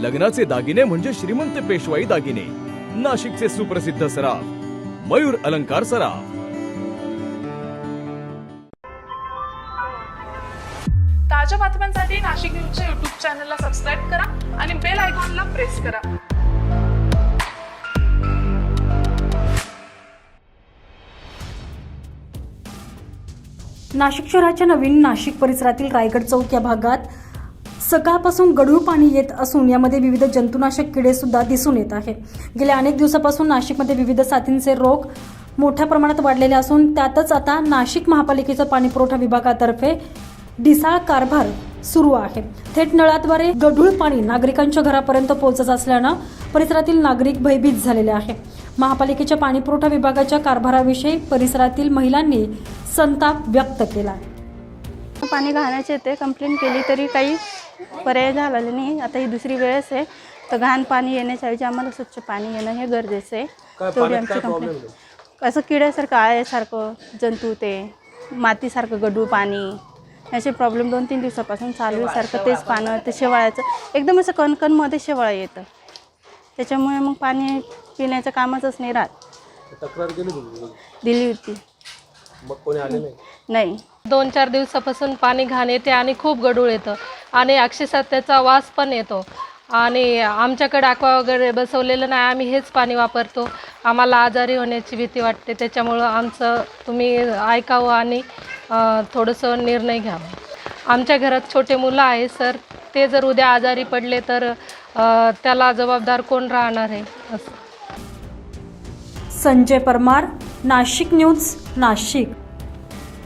लग्नाचे दागिने म्हणजे श्रीमंत पेशवाई दागिने. नाशिकचे सुप्रसिद्ध सराफ मयूर अलंकार सराफ. ताज्या बातम्यांसाठी नाशिक न्यूजच्या युट्यूब चॅनलला सबस्क्राईब करा आणि बेल आयकॉनला प्रेस करा. नाशिक शहराच्या नवीन नाशिक परिसरातील रायगड चौक या भागात सकाळपासून गढूळ पाणी येत असून यामध्ये विविध जंतुनाशक किडे सुद्धा दिसून येत आहे गेल्या अनेक दिवसापासून नाशिकमध्ये विविध साथींचे रोग मोठ्या प्रमाणात वाढलेले असून त्यातच आता नाशिक महापालिकेचा पाणीपुरवठा विभागातर्फे ढिसाळ कारभार सुरू आहे. थेट नळाद्वारे गढूळ पाणी नागरिकांच्या घरापर्यंत पोहोचत असल्यानं परिसरातील नागरिक भयभीत झालेले आहे महापालिकेच्या पाणीपुरवठा विभागाच्या कारभाराविषयी परिसरातील महिलांनी संताप व्यक्त केला पाणी घाण्याचे ते कंप्लेंट केली तरी काही पर्याय झालेला नाही. आता ही दुसरी वेळेस आहे तर घाण पाणी येण्याच्या ऐवजी आम्हाला स्वच्छ पाणी येणं हे गरजेचं आहे. तेवढी आमची कंप्लेंट असं किड्यासारखं आळ्यासारखं जंतू ते मातीसारखं गडूळ पाणी याचे प्रॉब्लेम दोन तीन दिवसापासून चालू आहे. सारखं तेच पानं ते शेवाळ्याचं एकदम असं कणकणमध्ये शेवाळं येतं. त्याच्यामुळे मग पाणी पिण्याचं कामच नाही राहत. तक्रार दिली होती. मग कोणी आले नाही? नाही. दोन चार दिवसापासून पाणी घाण येते आणि खूप गडूळ येतं. आणि अक्षरशः त्याचा वास पण येतो. आणि आमच्याकडे aqua वगैरे बसवलेलं नाही आम्ही हेच पाणी वापरतो. आम्हाला आजारी होण्याची भीती वाटते त्याच्यामुळं आमचं तुम्ही ऐकावं आणि थोडंसं निर्णय घ्यावा. आमच्या घरात छोटे मुलं आहे सर. ते जर उद्या आजारी पडले तर त्याला जबाबदार कोण राहणार आहे? असं. संजय परमार नाशिक न्यूज नाशिक.